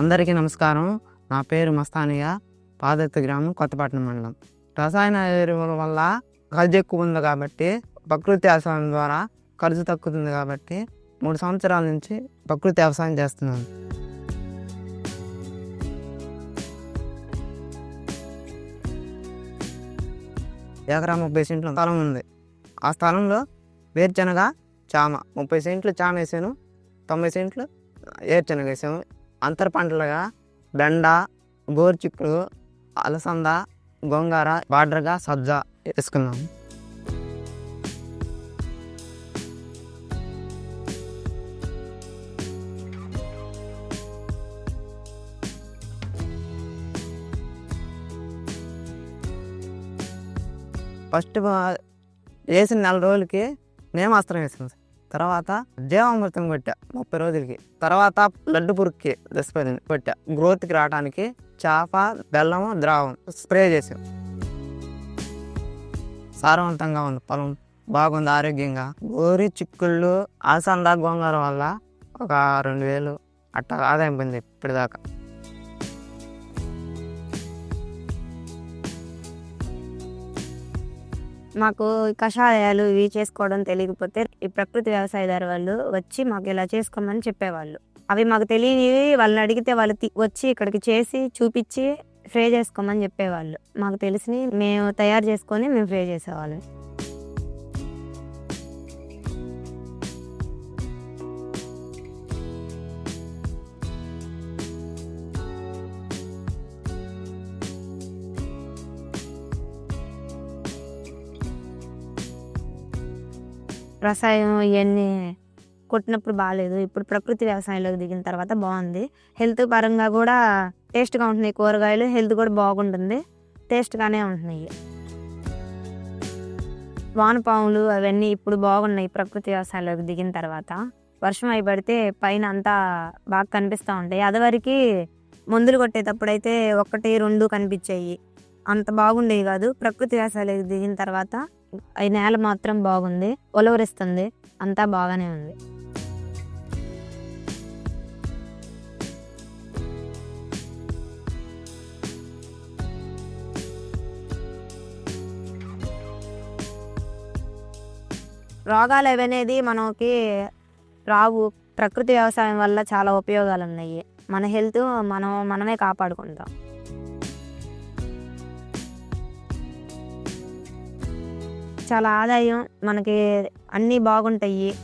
అందరికీ నమస్కారం. నా పేరు మస్తానియా పాదత్తి గ్రామం కొత్తపట్నం మండలం. రసాయన ఎరువుల వల్ల ఖర్చు ఎక్కువ ఉంది కాబట్టి ప్రకృతి వ్యవసాయం ద్వారా ఖర్చు తక్కుతుంది కాబట్టి మూడు సంవత్సరాల నుంచి ప్రకృతి వ్యవసాయం చేస్తున్నాను. ఎకరా ముప్పై సెంట్ల స్థలం ఉంది. ఆ స్థలంలో వేరుశనగ చామ ముప్పై సెంట్లు చామ వేసాను తొంభై సెంట్లు వేరుశనగ వేసాము. అంతర పంటలుగా బెండ గోరుచిక్కుడు అలసంద గోంగూర బార్డర్గా సజ్జ వేసుకున్నాం ఫస్ట్ వేసిన నెల రోజులకి నేమాస్త్రం వేసాను సార్. తర్వాత జీవామృతం కొట్టా ముప్పై రోజులకి. తర్వాత లడ్డు పురుక్కి దశపదిని కొట్టా. గ్రోత్కి రావడానికి చేప బెల్లము ద్రావం స్ప్రే చేసాం. సారవంతంగా ఉంది పొలం. బాగుంది ఆరోగ్యంగా. గోరి చిక్కుళ్ళు ఆసందా గోంగారం వల్ల ఒక రెండు వేలు అట్ట ఆదాయం పొంది ఇప్పటిదాకా. మాకు కషాయాలు ఇవి చేసుకోవడం తెలియకపోతే ఈ ప్రకృతి వ్యవసాయదారు వాళ్ళు వచ్చి మాకు ఇలా చేసుకోమని చెప్పేవాళ్ళు. అవి మాకు తెలియనివి వాళ్ళని అడిగితే వాళ్ళు వచ్చి ఇక్కడికి చేసి చూపించి ఫ్రై చేసుకోమని చెప్పేవాళ్ళు. మాకు తెలిసి మేము తయారు చేసుకొని మేము ఫ్రై చేసేవాళ్ళం. రసాయనం ఇవన్నీ కొట్టినప్పుడు బాగాలేదు ఇప్పుడు ప్రకృతి వ్యవసాయంలోకి దిగిన తర్వాత బాగుంది. హెల్త్ పరంగా కూడా టేస్ట్గా ఉంటున్నాయి కూరగాయలు. హెల్త్ కూడా బాగుంటుంది. టేస్ట్గానే ఉంటున్నాయి. వానపాములు అవన్నీ ఇప్పుడు బాగున్నాయి ప్రకృతి వ్యవసాయంలోకి దిగిన తర్వాత. వర్షం అయి పడితే పైన అంతా బాగా కనిపిస్తూ ఉంటాయి. అదివరకు మందులు కొట్టేటప్పుడైతే ఒకటి రెండు కనిపించాయి. అంత బాగుండేవి కాదు. ప్రకృతి వ్యవసాయంలోకి దిగిన తర్వాత ఈ నేల మాత్రం బాగుంది. ఒలవరిస్తుంది. అంతా బాగానే ఉంది. రోగాలు అవి అనేది మనకి రావు. ప్రకృతి వ్యవసాయం వల్ల చాలా ఉపయోగాలు ఉన్నాయి మన హెల్త్ మనం మనమే కాపాడుకుంటాం. చాలా ఆదాయం మనకి అన్నీ బాగుంటాయి.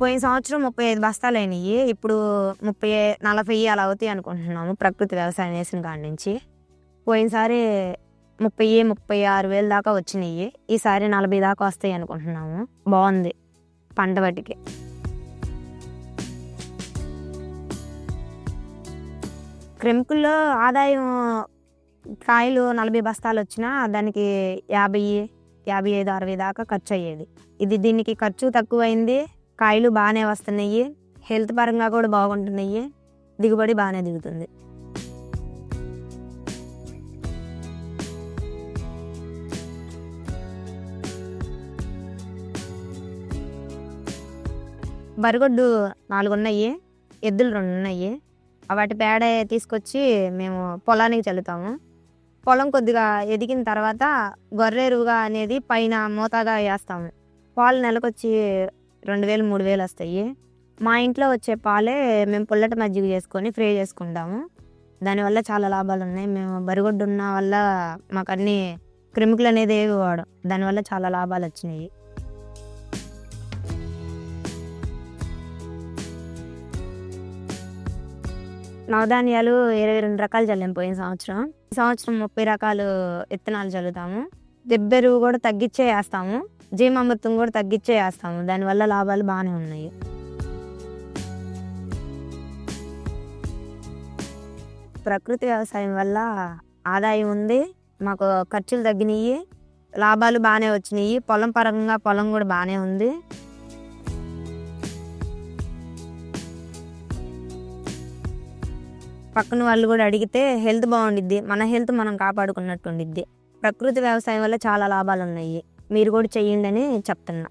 పోయిన సంవత్సరం ముప్పై ఐదు బస్తాలు అయినాయి. ఇప్పుడు ముప్పై నలభై అలా అవుతాయి అనుకుంటున్నాము ప్రకృతి వ్యవసాయం వేసిన కాడి నుంచి. పోయినసారి ముప్పై ముప్పై ఆరు వేలు దాకా వచ్చినాయి. ఈసారి నలభై దాకా వస్తాయి అనుకుంటున్నాము. బాగుంది పంట వాటికి. క్రెమికుల్లో ఆదాయం కాయలు నలభై బస్తాలు వచ్చినా దానికి యాభై యాభై ఐదు అరవై దాకా ఖర్చు అయ్యేది ఇది దీనికి ఖర్చు తక్కువైంది కాయలు బాగానే వస్తున్నాయి హెల్త్ పరంగా కూడా బాగుంటున్నాయి దిగుబడి బాగానే దిగుతుంది. బరిగొడ్డు నాలుగు ఉన్నాయి ఎద్దులు రెండు ఉన్నాయి వాటి పేడ తీసుకొచ్చి మేము పొలానికి చల్లుతాము. పొలం కొద్దిగా ఎదిగిన తర్వాత గొర్రెరువుగా అనేది పైన మోతాగా వేస్తాము. పాలు నెలకొచ్చి రెండు వేలు మూడు వేలు వస్తాయి. మా ఇంట్లో వచ్చే పాలే మేము పుల్లటి మజ్జిగ చేసుకొని ఫ్రై చేసుకుంటాము. దానివల్ల చాలా లాభాలు ఉన్నాయి. మేము బరిగొడ్డు ఉన్న వల్ల మాకు అన్ని క్రిమికలు అనేది ఏవి వాడం దానివల్ల చాలా లాభాలు వచ్చినాయి. నవధాన్యాలు ఇరవై రెండు రకాలు చల్లాం పోయిన సంవత్సరం. ఈ సంవత్సరం ముప్పై రకాలు విత్తనాలు చల్లుతాము. దెబ్బెరువు కూడా తగ్గించే వేస్తాము. జీవామృతం కూడా తగ్గించే వేస్తాము. దానివల్ల లాభాలు బాగానే ఉన్నాయి. ప్రకృతి వ్యవసాయం వల్ల ఆదాయం ఉంది. మాకు ఖర్చులు తగ్గినాయి లాభాలు బాగానే వచ్చినాయి పొలం పరంగా పొలం కూడా బాగానే ఉంది. పక్కన వాళ్ళు కూడా అడిగితే హెల్త్ బాగుండిద్ది మన హెల్త్ మనం కాపాడుకున్నట్టు ఉండిద్ది ప్రకృతి వ్యవసాయం వల్ల చాలా లాభాలు ఉన్నాయి మీరు కూడా చెయ్యండి అని చెప్తున్నా.